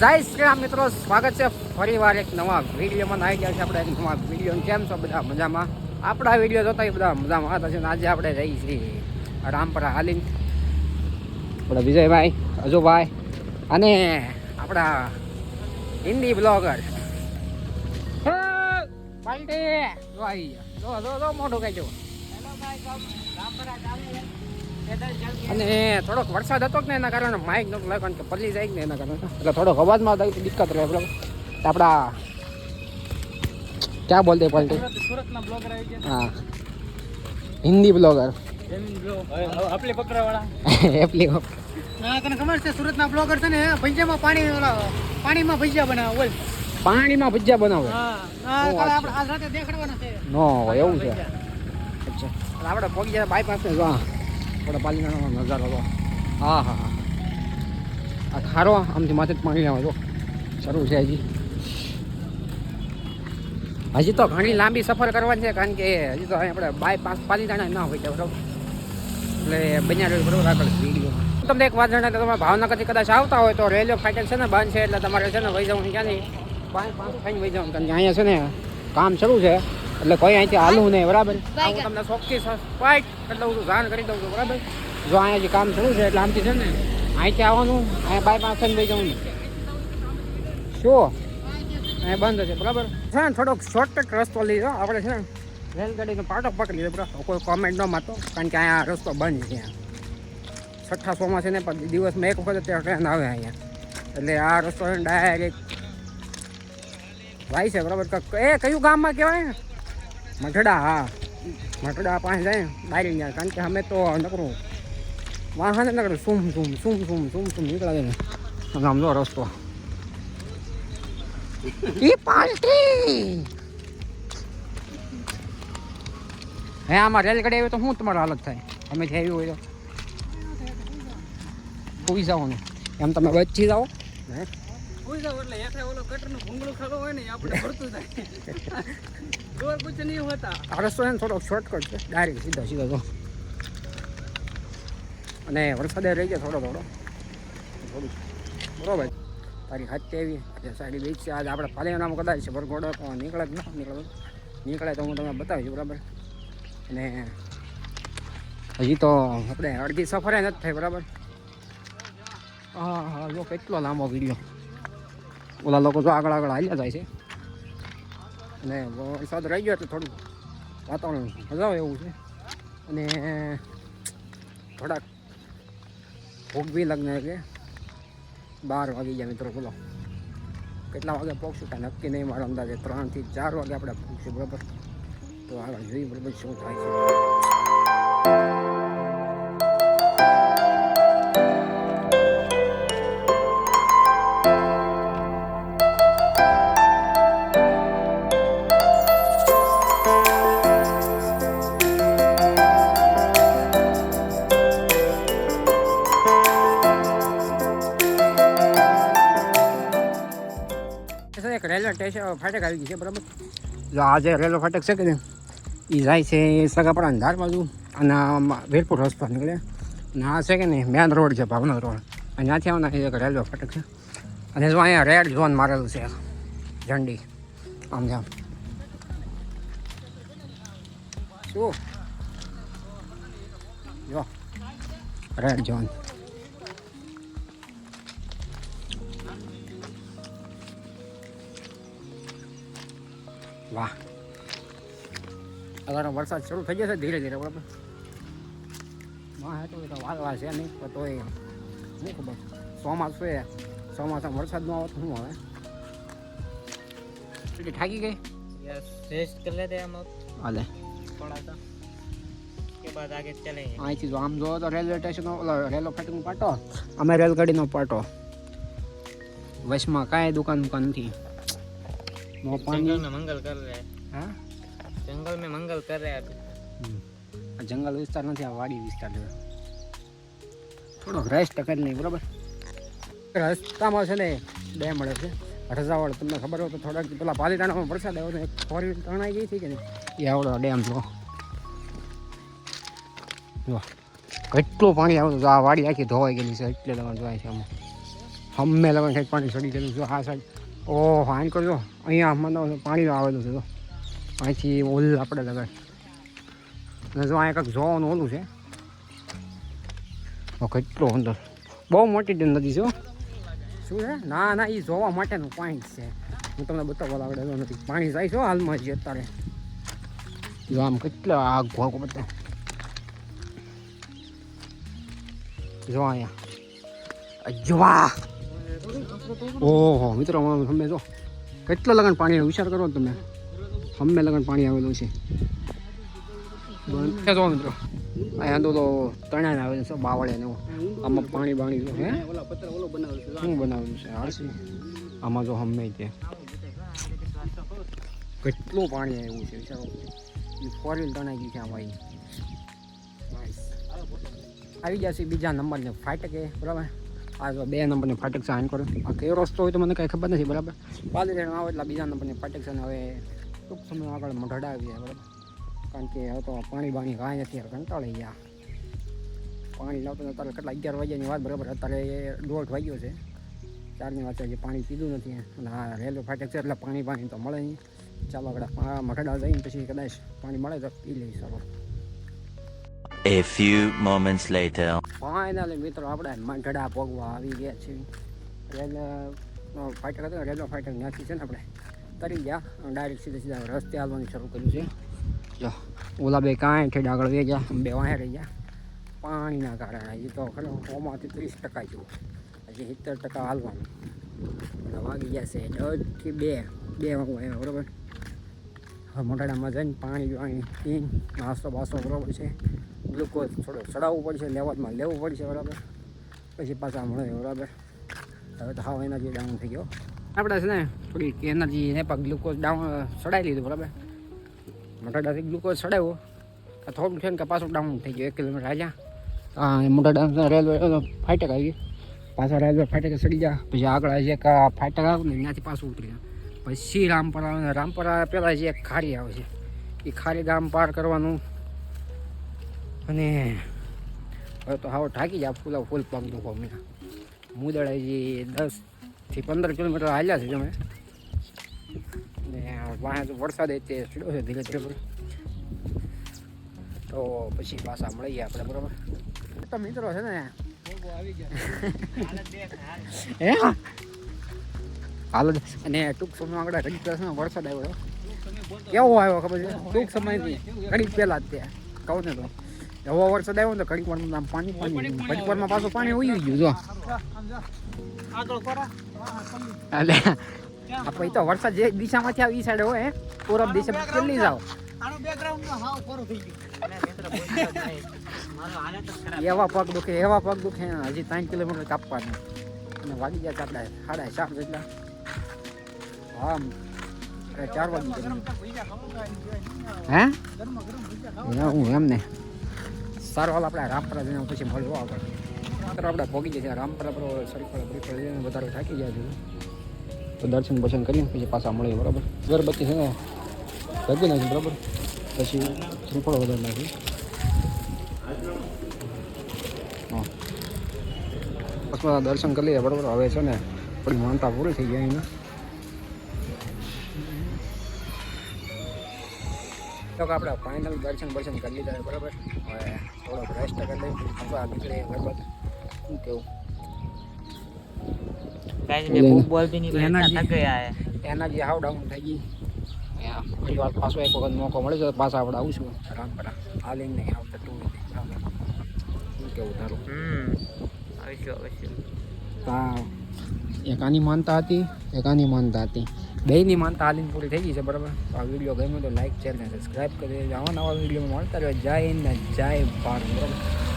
જય શ્રી રામ મિત્રો, સ્વાગત છે ફરીવાર એક નવા વિડીયોમાં. આવી ગયા છે આપણે એક નવા વીડિયો. કેમ છો બધા મજામાં? આપણા વીડિયો જોતા એ બધા મજામાં હતા છે આજે આપણે જઈએ છીએ રામપરા હાલીન. આપણા વિજયભાઈ, અજુભાઈ અને આપણા હિન્દી બ્લોગર. પાલટી. જો આવી જો જો મોઢું કહેજો અને થોડોક વરસાદ હતો ને એના કારણે માઇક નહોતું લાગ્યું કે પલ્લી જાય ને એના કારણે. એટલે થોડોક અવાજમાં થાય દિક્કત રહે બરાબર? આપણા ક્યાં બોલતે પલટી? સુરતના બ્લોગર આવી ગયા. હા. હિન્દી બ્લોગર. પકડાવાળા. એપલી તને ખબર છે સુરતના બ્લોગર છે ને ભજીયામાં પાણી પાણીમાં ભજીયા બનાવે બોલ. પાણીમાં ભજીયા બનાવે? હા. આપણે રાતે દેખાડવાના છે. નો એવું છે. અચ્છા. આપણે જાય બાયપાસ ને પાલીતાણાનો નજારો જો હા હા હા. આ ખારો આમથી માથે પાણી લેવા જો. શરૂ છે હજી. હજી તો ઘણી લાંબી સફર કરવાની છે કારણ કે હજી તો આપણે આપણે બાયપાસ પાલીતાણા ના હોય બરાબર? એટલે બન્યા રહ્યું બરોબર આગળ વીડિયો તમને એક વાત જણાવે તો તમે ભાવનગરથી કદાચ આવતા હોય તો રેલવે ફાટક છે ને, બંધ છે, એટલે તમારે છે ને વહી જવાનું ક્યાં નહીં પાંચ પાંચ થઈને વહી જવાનું, કારણ કે અહીંયા છે ને કામ શરૂ છે. એટલે કોઈ અહીંથી હાલવું નહીં બરાબર? હું તમને ચોખ્ખી સ્પાઈટ એટલે હું જાણ કરી દઉં છું બરાબર? જો અહીંયા જે કામ થયું છે એટલે આમથી છે ને અહીંથી આવવાનું અહીંયા બાય પાંચ થઈને વહી જવાનું. શું? અહીંયા બંધ છે બરાબર? છે ને થોડોક શોર્ટકટ રસ્તો લીધો આપણે છે ને રેલગાડીનો પાટો પકડી લીધો બરાબર? કોઈ કોમેન્ટ ન મારતો કારણ કે અહીંયા રસ્તો બંધ છે અહીંયા. છઠ્ઠા સોમાં છે ને પણ દિવસમાં એક વખત ત્યાં ટ્રેન આવે અહીંયા. એટલે આ રસ્તો ડાયરેક્ટ ભાઈ છે બરાબર? એ કયું ગામમાં કહેવાય? મઠડા, હા. મઠડા પાસે જાય ડાયરેક્ટ ગયા કારણ કે અમે તો નકરું વાહન નકરું, સુમ સુમ સુમ સુમ સુમ સુમ નીકળાવે ને અને રસ્તો. એ પાલટી! હે, આમાં રેલગાડી આવે તો શું તમારો હાલત થાય? અમે જે આવ્યું હોય તો. કોઈ જાઓ ને. એમ તમે બચી જાઓ. હે? જાવ એટલે હેઠે ઓલો કટરનું હોય ને આપણે ભરતું થાય દોર નહીં હોતા. આ રસ્તો છે ને શોર્ટકટ છે. ડાયરેક્ટ સીધો સીધો અને વરસાદે રહી ગયા થોડો થોડો થોડું બરોબર. તારી હાથ એવી. આજે સારી બીચ છે. આજે આપણે પાલિયાનામાં કદાચ છે. ભરગોડો તો નીકળે જ ન નીકળે. નીકળે તો હું તમને બતાવીશ, બરાબર? અને હજી તો આપણે અડધી સફરે નથી થઈ, બરાબર? હા હા, જો કેટલો લાંબો વીડિયો ઓલા લોકો જો આગળ આગળ હાલ્યા જાય છે. અને વરસાદ રહી ગયો એટલે થોડું. વાતાવરણ મજા એવું છે. અને થોડાક બી લગ્ન કે બાર વાગી ગયા મિત્રો, બોલો. કેટલા વાગે પહોંચશું કાંઈ નક્કી નહીં મારો અંદાજે. ત્રણથી ચાર વાગે આપણે પહોંચશું બરાબર? તો આગળ જોઈએ, બરાબર, શું થાય છે. રેલવે ફાટક આવી ગઈ છે, બરાબર? જો આ જે રેલવે ફાટક છે કે એ જાય છે સગાપડા અંધાર બાજુ અને વીરપુર હોસ્પિટલ નીકળે. અને આ છે કે નહીં, મેન રોડ છે, ભાવનગર રોડ. અને ત્યાંથી આવના એક રેલવે ફાટક છે. અને જો અહીંયા રેડ ઝોન મારેલું છે, ઝંડી. આમ જામ. શું? જો, રેડ ઝોન. વાહ. અગાનો વરસાદ શરૂ થઈ જશે ધીરે ધીરે બરાબર? માં તો વાલવા છે નહીં પણ તોય શું ખબર? ચોમાસું એ ચોમાસા વરસાદ ન આવે શું આવે? એટલે થાકી ગઈ? રેસ્ટ કરી લેતે હાલે થોડા સા કે બાદ આમ જો તો રેલવે સ્ટેશન ઓલો રેલો ફાટકનો પાટો અમે રેલગાડીનો પાટો. વશમાં કાંઈ દુકાન દુકાન નથી. નો પાણી में मंगल कर रहे हैं હા जंगल में मंगल कर रहे हैं अभी હમ. આ જંગલ વિસ્તાર નથી આ વાડી વિસ્તાર છે થોડોક રેસ્ટ કરી નહીં બરાબર રસ્તામાં છે ને બે મળે છે રજાવાળ તમને ખબર હોય તો થોડાક પેલા પાલીતાણામાં વરસાદ આવ્યો તો એક ફોર વ્હીલ તણાઈ ગઈ હતી કે નહીં એ આવડો ડેમ જો જો કેટલું પાણી આવતું આ વાડી આખી ધોવાઈ ગયેલી છે એટલે તમે જોવાય છે આમાં હમે લગન કંઈક પાણી ચડી ગયેલું છે આ સાઈડ ઓહ ફાઇન કરજો. અહીંયા મને પાણી આવેલું છે તો અહીંથી ઓલ આપણે લગાડ જો અહીંયા કંઈક જોવાનું ઓલું છે. કેટલો અંદર. બહુ મોટી નદી છે. શું છે? ના ના એ જોવા માટેનું પોઈન્ટ છે. હું તમને બતાવવા લાગડેલો નથી. પાણી જાય છે હાલમાં જ અત્યારે. જો આમ કેટલા આગ ભાગ બધા. જો અહીંયા. અજવા! ઓહો, મિત્રો અમે જો. કેટલા લગન પાણી વિચાર કરો ને તમે. અમે લગન પાણી આવેલું છે. જો મિત્રો? અહીંયા તો તો તણાને આવેલું છે, બાવળે ને આમાં પાણી બાણી હે? છે શું બનાવેલું છે હારસી આમાં જો હમે તે કેટલું પાણી આવ્યું છે, વિચારો. ફોરેન તણાઈ ગયું છે આમાં આવી ગયા જશે બીજા નંબરને. ફાટકે, બરાબર? આ બે નંબરની ફાટક છે આન કરો. આ કયો રસ્તો હોય તો મને કાંઈ ખબર નથી, બરાબર? પાલી આવો એટલે બીજા નંબરની ફાટક છે હવે ટૂંક સમય આગળ મઢડા આવી જાય બરાબર? કારણ કે હવે તો પાણી બાણી કાંઈ નથી, યાર કંટાળી ગયા. પાણી લાવતો અત્યારે કેટલા અગિયાર વાગ્યાની વાત, બરાબર? અત્યારે દોઢ વાગ્યો છે. ચારની વાત છે પાણી પીધું નથી, અને આ રેલવે ફાટક છે, એટલે પાણી પાણી તો મળે નહીં. ચાલો આપણે મઢડા જઈને પછી કદાચ પાણી મળે તો પી લઈશ ચાલો A few moments later. Finally મિત્રો, આપણે મઢડા પગવા આવી ગયા છે રેલ ફાઇટર હતો રેલો ફાઇટર ત્યાંથી છે ને આપણે તરી ગયા. ડાયરેક્ટ સીધા સીધા રસ્તે હાલવાનું શરૂ કર્યું છે. જો, ઓલા બે કાંઈ ઠેડ આગળ વે ગયા. બે વાંહે રહી ગયા. પાણીના કારણે. હજી તો ખરો, ઓમાંથી ત્રીસ ટકા જેવું હજી સિત્તેર ટકા હાલવાનું. વાગી ગયા છે દોઢથી બે. બે વાગવા આવ્યા, બરાબર? મોટાડામાં જઈને પાણી પાણી પીને નાસ્તો બાસ્તો બરાબર છે. ગ્લુકોઝ થોડો ચડાવવું પડશે, લેવાતમાં લેવું પડશે, બરાબર? પછી પાછા મળે બરાબર? હવે તો હાવ એનર્જી ડાઉન થઈ ગયો. આપણે છે ને થોડીક એનર્જી ને પણ ગ્લુકોઝ ડાઉન ચડાવી લીધું, બરાબર? મોટાડાથી ગ્લુકોઝ ચડાવ્યો. થોડું છે ને કે પાછું ડાઉન થઈ ગયું, એક કિલોમીટર આવ્યા હા મોટા ડાઉન રેલવે ફાટક આવી. પાછા રેલવે ફાટકે ચડી ગયા. પછી આગળ જે એક ફાટક આવ્યું ને, ત્યાંથી પાછું ઉતરી ગયા. પછી રામપરા રામપરા પહેલાં જે એક ખારી આવે છે, એ ખારી ગામ પાર કરવાનું. અને હવે તો હાવ ઢાકી જાય ફૂલા ફૂલ પગ દુખો મેં મુદળે જે દસથી પંદર કિલોમીટર હાલ્યા છે તમે ને વાહે વરસાદ તે ચડ્યો છે ધીરે ધીરે. તો પછી પાછા મળીએ આપણે, બરાબર? તો મિત્રો છે ને, હે? હાલ અને ટૂંક સમયમાં આગળ ઘડીક પહેલાં વરસાદ આવ્યો કેવો આવ્યો ખબર છે? ટૂંક સમયથી ઘડી પહેલાં જ ત્યાં કહું ને તો. એવો વરસાદ આવ્યો ને તો ઘડીક વારમાં આમ પાણી પાણી ઘડીક વારમાં પાછું પાણી ઉઈ ગયું જો. એટલે આપણે તો વરસાદ જે દિશામાંથી આવે એ સાઈડ હોય હે? પૂરબ દિશા કેટલી જાવ હાવ એવા પગ દુખે એવા પગ દુખે. હજી ત્રણ કિલોમીટર કાપવાનું. અને વાગી ગયા આપણે સાડા ચાર જેટલા. હા ચાર વાગી હે ના, હું? એમ ને સારું હાલ આપણે રામપરા જઈને પછી મળવું આગળ. માત્ર આપણે ભોગી જઈએ રામપરા પર સરીફળ બરીફળ લઈને વધારે થાકી જાય છે. તો દર્શન બર્શન કરીને પછી પાછા મળીએ, બરાબર? અગરબત્તી છે ને? ભગી નાખી, બરાબર? પછી શ્રીફળ વધારે નાખી. હા. બસ દર્શન કરી લઈએ, બરાબર? હવે છે ને થોડી માનતા પૂરી થઈ જાય એને તો આપણે ફાઇનલ દર્શન બર્શન કરી લીધા બરાબર? હવે થોડોક રેસ્ટ નીકળે બરાબર શું કેવું? ગાઈસ ડાઉન થઈ ગઈ. વાર પાછો એક વખત મોકો મળે તો પાછા આપણે આવશું રામ પરા હાલિંગ નહીં આવતા તું શું કેવું તારું? હમ. અવશ્ય અવશ્ય તા એકાની માનતા હતી એકાની માનતા હતી. બેયની માનતા હાલીને પૂરી થઈ ગઈ છે, બરાબર? આ વીડિયો ગમ્યો તો લાઈક શેર ને સબસ્ક્રાઈબ કરી દેજો. આવા નવા વિડીયોમાં મળતા રહ્યો જય ને જય ભારત, બરાબર?